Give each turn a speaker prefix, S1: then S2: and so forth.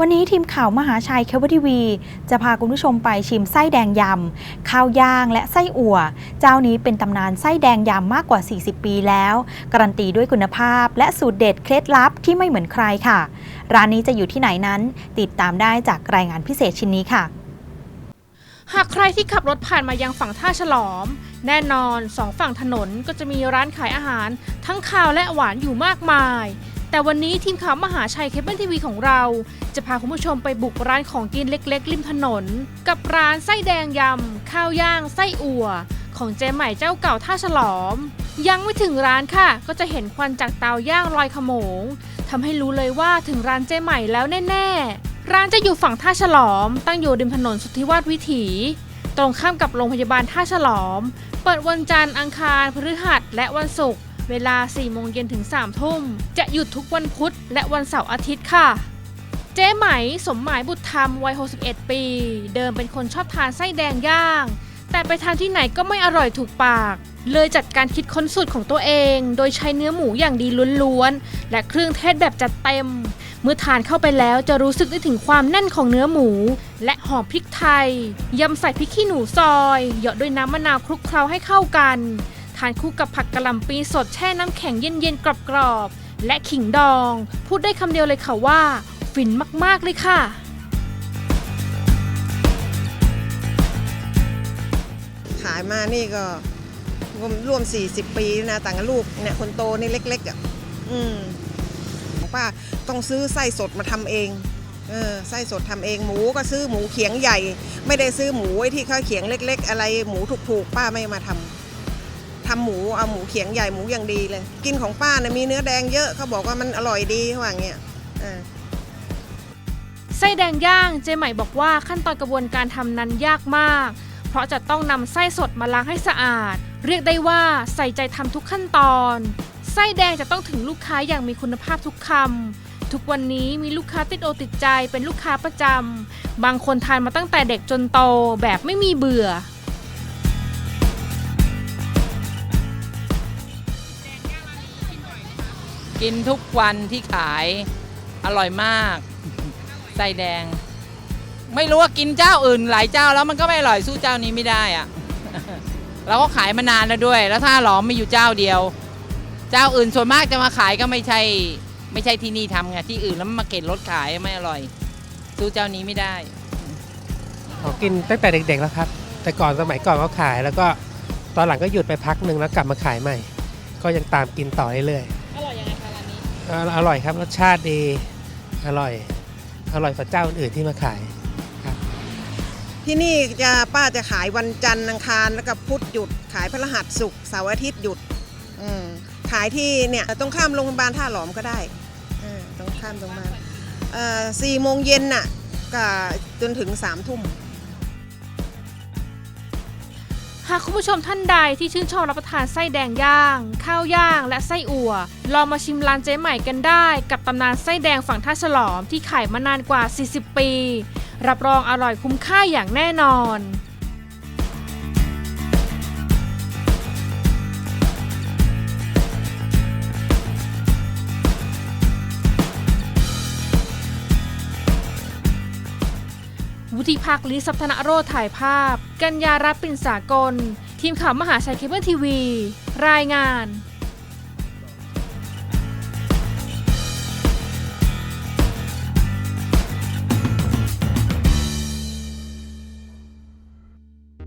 S1: วันนี้ทีมข่าวมหาชัยเคเบิลทีวี จะพาคุณผู้ชมไปชิมไส้แดงยำ ข้าวย่างและไส้อั่ว เจ้านี้เป็นตำนานไส้แดงยำมากกว่า 40 ปีแล้ว การันตีด้วยคุณภาพและสูตรเด็ดเคล็ดลับที่ไม่เหมือนใครค่ะ ร้านนี้จะอยู่ที่ไหนนั้น ติดตามได้จากรายงานพิเศษชิ้นนี้ค่ะ
S2: หากใครที่ขับรถผ่านมายังฝั่งท่าฉลอม แน่นอนสองฝั่งถนนก็จะมีร้านขายอาหาร ทั้งคาวและหวานอยู่มากมาย แต่วันนี้ทีมข่าวมหาชัยเคเบิลทีวีของเรา จะพาคุณผู้ชมไปบุกร้านของกินเล็กๆริมถนน กับร้านไส้แดงยำ ข้าวย่าง ไส้อั่ว ของเจ๊ใหม่เจ้าเก่าท่าฉลอม ยังไม่ถึงร้านค่ะ ก็จะเห็นควันจากเตาย่างลอยขโมงทำให้รู้เลยว่าถึงร้านเจ๊ใหม่แล้วแน่ๆ ร้านจะอยู่ฝั่งท่าฉลอม ตั้งอยู่ริมถนนสุทธิวาทวิถี ตรงข้ามกับโรงพยาบาลท่าฉลอม เปิดวันจันทร์อังคารพฤหัสและวันศุกร์ เวลา 4 โมงเย็นถึง 3 ทุ่ม จะหยุดทุกวันพุธและวันเสาร์อาทิตย์ค่ะ เจ๊ไหมสมหมายบุตรธรรมวัย 61 ปี เดิมเป็นคนชอบทานไส้แดงย่าง แต่ไปทานที่ไหนก็ไม่อร่อยถูกปาก เลยจัดการคิดค้นสูตรของตัวเอง โดยใช้เนื้อหมูอย่างดีล้วนๆ และเครื่องเทศแบบจัดเต็ม เมื่อทานเข้าไปแล้วจะรู้สึกได้ถึงความแน่นของเนื้อหมู และหอมพริกไทย ยำใส่พริกขี้หนูซอย เหยาะด้วยน้ำมะนาวคลุกเคล้าให้เข้ากันานคู่กับผักกะหล่ำปีสดแช่น้ำแข็งเย็นๆกรอบๆ และขิงดอง พูดได้คำเดียวเลยค่ะว่า ฟินมากๆเลยค่ะ
S3: ขายมานี่ก็รวมร่วม 40 ปีนะต่างกับลูกเนี่ยคนโตนี่เล็กๆอะอืมของป้าต้องซื้อไส้สดมาทำเองเออไส้สดทำเองหมูก็ซื้อหมูเขียงใหญ่ ไม่ได้ซื้อหมูไอ้ที่เขาเขียงเล็ก ๆ อะไรหมูถูกๆป้าไม่มาทำ ทำหมูเอาหมูเขียงใหญ่หมูอย่างดีเลย กินของป้านะมีเนื้อแดงเยอะเขาบอกว่ามันอร่อยดีเขาว่าอย่างเงี้ย
S2: ไส้แดงย่างเจใหม่บอกว่าขั้นตอนกระบวนการทำนั้นยากมาก เพราะจะต้องนำไส้สดมาล้างให้สะอาด เรียกได้ว่าใส่ใจทำทุกขั้นตอน ไส้แดงจะต้องถึงลูกค้าอย่างมีคุณภาพทุกคำทุกวันนี้มีลูกค้าติดโอติดใจเป็นลูกค้าประจำบางคนทานมาตั้งแต่เด็กจนโตแบบไม่มีเบื่อ
S4: กินทุกวันที่ขายอร่อยมากไส้แดง ไม่รู้ว่ากินเจ้าอื่นหลายเจ้าแล้วมันก็ไม่อร่อยสู้เจ้านี้ไม่ได้อะเราก็ขายมานานแล้วด้วย แล้วถ้าหลอมมีอยู่เจ้าเดียว เจ้าอื่นส่วนมากจะมาขายก็ไม่ใช่ ไม่ใช่ที่นี่ทำไงที่อื่นแล้วมาเก็บรถขายไม่อร่อย สู้เจ้านี้ไม่ได้
S5: ขอกินตั้งแต่เด็กๆแล้วครับ แต่ก่อนสมัยก่อนก็ขายแล้วก็ตอนหลังก็หยุดไปพักหนึ่งแล้วกลับมาขายใหม่ ก็ยังตามกินต่อเรื่อย
S2: อ อร่
S5: อยครับรสชาติดีอร่อยอร่อยกว่าเจ้าอื่นที่มาขายครับ
S3: ที่นี่จะป้าจะขายวันจันทร์อังคารแล้วก็พุธหยุด ขายพฤหัสศุกร์เสาร์อาทิตย์หยุดอืมขายที่เนี่ยตรงข้ามโรงพยาบาลท่าหลอมก็ได้เออตรงข้ามโรงพยาบาลสี่โมงเย็นน่ะก็จนถึงสามทุ่มา
S2: กคุณผู้ชมท่านใดที่ชื่นชอบรับประทานไส้แดงย่าง ข้าวย่าง และไส้อั่ว ลองมาชิมร้านเจ๊ใหม่กันได้ กับตำนานไส้แดงฝั่งท่าฉลอมที่ขายมานานกว่า 40 ปี รับรองอร่อยคุ้มค่าอย่างแน่นอนวุฒิพักลิสัพธนโรถ่ายภาพ กัญญารับปิ่นสากล ทีมข่าวมหาชัยเคเบิลทีวี รายงาน